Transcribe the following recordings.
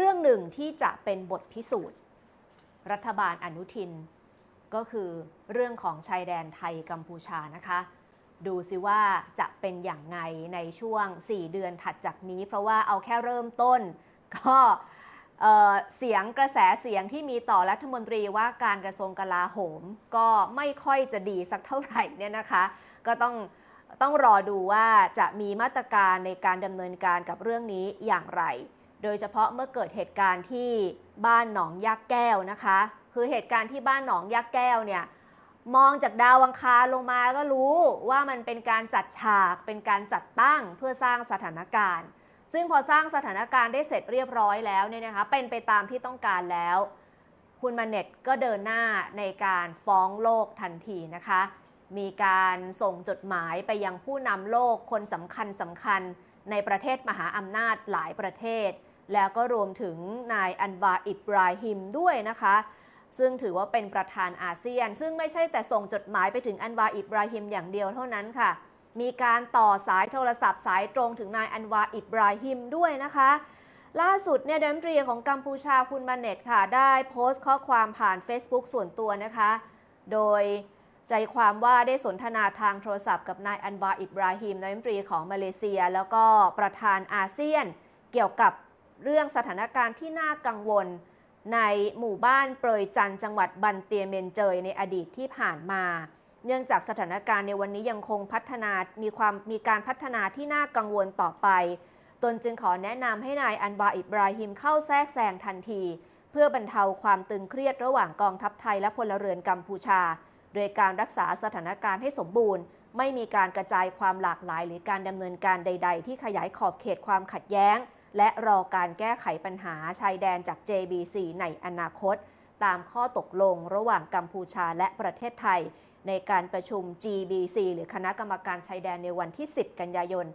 เรื่องหนึ่งที่จะเป็นบทพิสูจน์ รัฐบาลอนุทิน ก็คือเรื่องของชายแดนไทยกัมพูชานะคะ ดูสิว่าจะเป็นอย่างไงในช่วง 4 เดือนถัดจากนี้ เพราะว่าเอาแค่เริ่มต้น ก็เเสียงกระแสเสียงที่มีต่อรัฐมนตรีว่าการกระทรวงกลาโหม ก็ไม่ค่อยจะดีสักเท่าไหร่เนี่ยนะคะ ก็ต้องต้องรอดูว่าจะมีมาตรการในการดำเนินการกับเรื่องนี้อย่างไร โดยเฉพาะเมื่อเกิดเหตุการณ์ที่บ้านหนองยักษ์แก้วนะคะ คือเหตุการณ์ที่บ้านหนองยักษ์แก้วเนี่ยมองจากดาวอังคารลงมาก็รู้ว่ามันเป็นการจัดฉากเป็นการจัดตั้งเพื่อสร้างสถานการณ์ ซึ่งพอสร้างสถานการณ์ได้เสร็จเรียบร้อยแล้วเนี่ยนะคะเป็นไปตามที่ต้องการแล้ว คุณมาเน็ตก็เดินหน้าในการฟ้องโลกทันทีนะคะ มีการส่งจดหมายไปยังผู้นำโลกคนสำคัญสำคัญในประเทศมหาอำนาจหลายประเทศ แล้วก็รวมถึงนายอันวาอิบราฮิมด้วยนะคะ ซึ่งถือว่าเป็นประธานอาเซียน ซึ่งไม่ใช่แต่ส่งจดหมายไปถึงอันวาอิบราฮิมอย่างเดียวเท่านั้นค่ะ มีการต่อสายโทรศัพท์สายตรงถึงนายอันวาอิบราฮิมด้วยนะคะ ล่าสุดเนี่ยเดมตรีของกัมพูชาคุณมาเน็ตค่ะ ได้โพสต์ข้อความผ่าน Facebook ส่วนตัวนะคะ โดยใจความว่าได้สนทนาทางโทรศัพท์กับนายอันวาอิบราฮิมนายมนตรีของมาเลเซีย แล้วก็ประธานอาเซียน เกี่ยวกับ เรื่องสถานการณ์ที่น่ากังวล ในหมู่บ้านเปรยจันจังหวัดบันเตียเมนเจยในอดีตที่ผ่านมา เนื่องจากสถานการณ์ในวันนี้ยังคงพัฒนามีความมีการพัฒนาที่น่ากังวลต่อไป ตนจึงขอแนะนำให้นายอันวาอิบราฮิมเข้าแทรกแซงทันที เพื่อบรรเทาความตึงเครียดระหว่างกองทัพไทยและพลเรือนกัมพูชา โดยการรักษาสถานการณ์ให้สมบูรณ์ไม่มีการกระจายความหลากหลาย หรือการดำเนินการใด ๆ ที่ขยายขอบเขตความขัดแย้ง และรอการแก้ไขปัญหาชายแดนจาก JBC ในอนาคต ตามข้อตกลงระหว่างกัมพูชาและประเทศไทย ในการประชุม GBC หรือคณะกรรมการชายแดนในวันที่ 10 กันยายน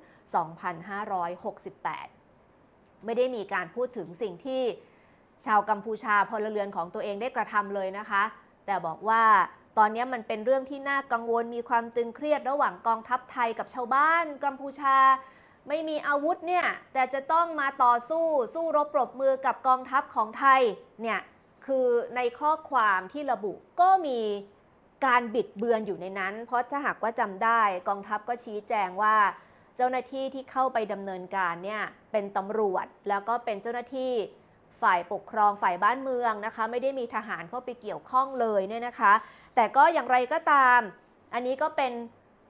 2568 ไม่ได้มีการพูดถึงสิ่งที่ชาวกัมพูชาพลเรือนของตัวเองได้กระทำเลยนะคะ แต่บอกว่าตอนนี้มันเป็นเรื่องที่น่ากังวลมีความตึงเครียดระหว่างกองทัพไทยกับชาวบ้านกัมพูชา ไม่มีอาวุธเนี่ยแต่จะต้องมาต่อสู้สู้รบปรบมือกับกองทัพของไทยเนี่ยคือในข้อความที่ระบุก็มีการบิดเบือนอยู่ในนั้น เพราะถ้าหากว่าจำได้กองทัพก็ชี้แจงว่า เจ้าหน้าที่ที่เข้าไปดำเนินการเนี่ยเป็นตำรวจ แล้วก็เป็นเจ้าหน้าที่ฝ่ายปกครองฝ่ายบ้านเมืองนะคะ ไม่ได้มีทหารเข้าไปเกี่ยวข้องเลยเนี่ยนะคะ แต่ก็อย่างไรก็ตาม อันนี้ก็เป็น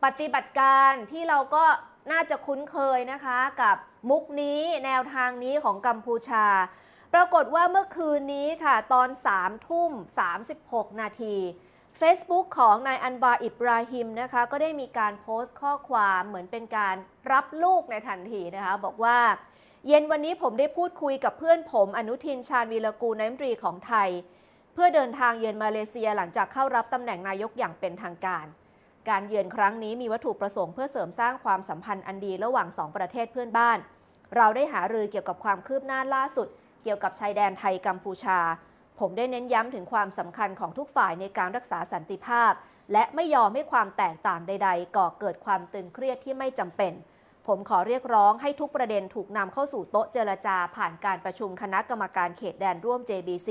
ปฏิบัติการที่เราก็ น่าจะคุ้นเคยนะคะกับมุกนี้แนวทางนี้ของกัมพูชา ปรากฏว่าเมื่อคืนนี้ค่ะ ตอน3ทุ่ม 36 นาที Facebook ของนายอันวาอิบราฮิมนะคะ ก็ได้มีการโพสต์ข้อความเหมือนเป็นการรับลูกในทันทีนะคะ บอกว่า เย็นวันนี้ผมได้พูดคุยกับเพื่อนผมอนุทินชาญวีรกูลนายมนตรีของไทย เพื่อเดินทางเยือนมาเลเซียหลังจากเข้ารับตำแหน่งนายกอย่างเป็นทางการ การเยือนครั้งนี้มีวัตถุประสงค์เพื่อเสริมสร้างความสัมพันธ์อันดีระหว่างสองประเทศเพื่อนบ้าน เราได้หารือเกี่ยวกับความคืบหน้าล่าสุด เกี่ยวกับชายแดนไทยกัมพูชา ผมได้เน้นย้ำถึงความสำคัญของทุกฝ่ายในการรักษาสันติภาพ และไม่ยอมให้ความแตกต่างใด ๆ ก่อเกิดความตึงเครียดที่ไม่จำเป็น ผมขอเรียกร้องให้ทุกประเด็นถูกนำเข้าสู่โต๊ะเจรจาผ่านการประชุมคณะกรรมการเขตแดนร่วม JBC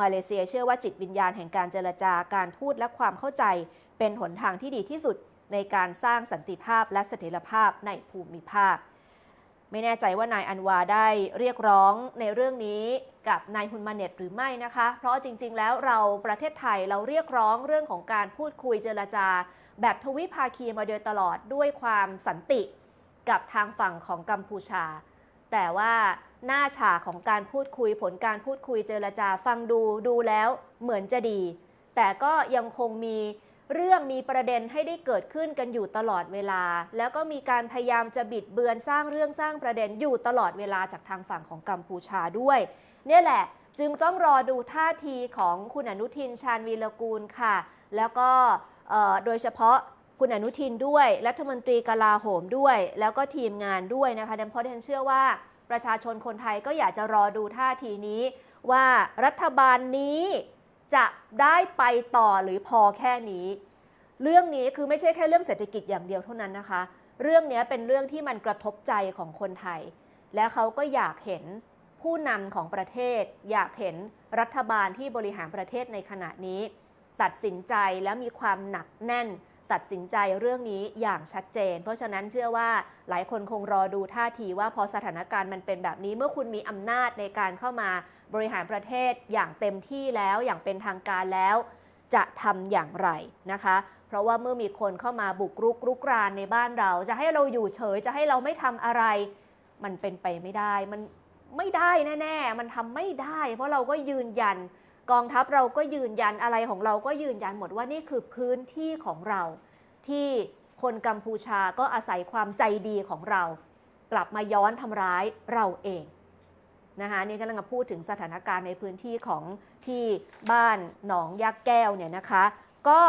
มาเลเซียเชื่อว่าจิตวิญญาณแห่งการเจรจาการทูตและความเข้าใจ เป็นหนทางที่ดีที่สุดในการสร้างสันติภาพและเสถียรภาพในภูมิภาค ไม่แน่ใจว่านายอันวาได้เรียกร้องในเรื่องนี้กับนายฮุนมาเน็ตหรือไม่นะคะ เพราะจริง ๆ แล้วเราประเทศไทยเราเรียกร้องเรื่องของการพูดคุยเจรจา แบบทวิภาคีมาโดยตลอดด้วยความสันติกับทางฝั่งของกัมพูชา แต่ว่า หน้าฉากของการพูดคุยผลการพูดคุยเจรจาฟังดูดูแล้วเหมือนจะดี แต่ก็ยังคงมีเรื่องมีประเด็นให้ได้เกิดขึ้นกันอยู่ตลอดเวลา แล้วก็มีการพยายามจะบิดเบือนสร้างเรื่องสร้างประเด็นอยู่ตลอดเวลาจากทางฝั่งของกัมพูชาด้วย เนี่ยแหละจึงต้องรอดูท่าทีของคุณอนุทินชาญวีรกูลค่ะ แล้วก็โดยเฉพาะคุณอนุทินด้วย รัฐมนตรีกลาโหมด้วย แล้วก็ทีมงานด้วยนะคะดังเพราะฉันเชื่อว่า ประชาชนคนไทยก็อยากจะรอดูท่าทีนี้ ว่ารัฐบาลนี้จะได้ไปต่อหรือพอแค่นี้ เรื่องนี้คือไม่ใช่แค่เรื่องเศรษฐกิจอย่างเดียวเท่านั้นนะคะ เรื่องนี้เป็นเรื่องที่มันกระทบใจของคนไทย และเขาก็อยากเห็นผู้นำของประเทศ อยากเห็นรัฐบาลที่บริหารประเทศในขณะนี้ ตัดสินใจและมีความหนักแน่น ตัดสินใจเรื่องนี้อย่างชัดเจน เพราะฉะนั้นเชื่อว่าหลายคนคงรอดูท่าทีว่าพอสถานการณ์มันเป็นแบบนี้เมื่อคุณมีอำนาจในการเข้ามาบริหารประเทศอย่างเต็มที่แล้วอย่างเป็นทางการแล้ว จะทำอย่างไรนะคะ เพราะว่าเมื่อมีคนเข้ามาบุกรุกรุกรานในบ้านเรา จะให้เราอยู่เฉยจะให้เราไม่ทำอะไร มันเป็นไปไม่ได้มันไม่ได้แน่ ๆ มันทำไม่ได้ เพราะเราก็ยืนยัน กองทัพเราก็ยืนยันอะไรของเราก็ยืนยันหมดว่านี่คือพื้นที่ของเราที่คนกัมพูชาก็อาศัยความใจดีของเรา กลับมาย้อนทำร้ายเราเองนะคะนี่กำลังพูดถึงสถานการณ์ในพื้นที่ของที่บ้านหนองยักแก้วเนี่ยนะคะ ก็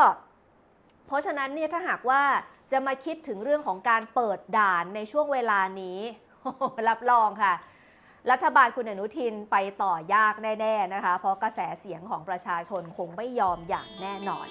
เพราะฉะนั้นเนี่ยถ้าหากว่าจะมาคิดถึงเรื่องของการเปิดด่านในช่วงเวลานี้รับรองค่ะ รัฐบาลคุณอนุทินไปต่อยากแน่ ๆนะคะ เพราะกระแสเสียงของประชาชนคงไม่ยอมอย่างแน่นอน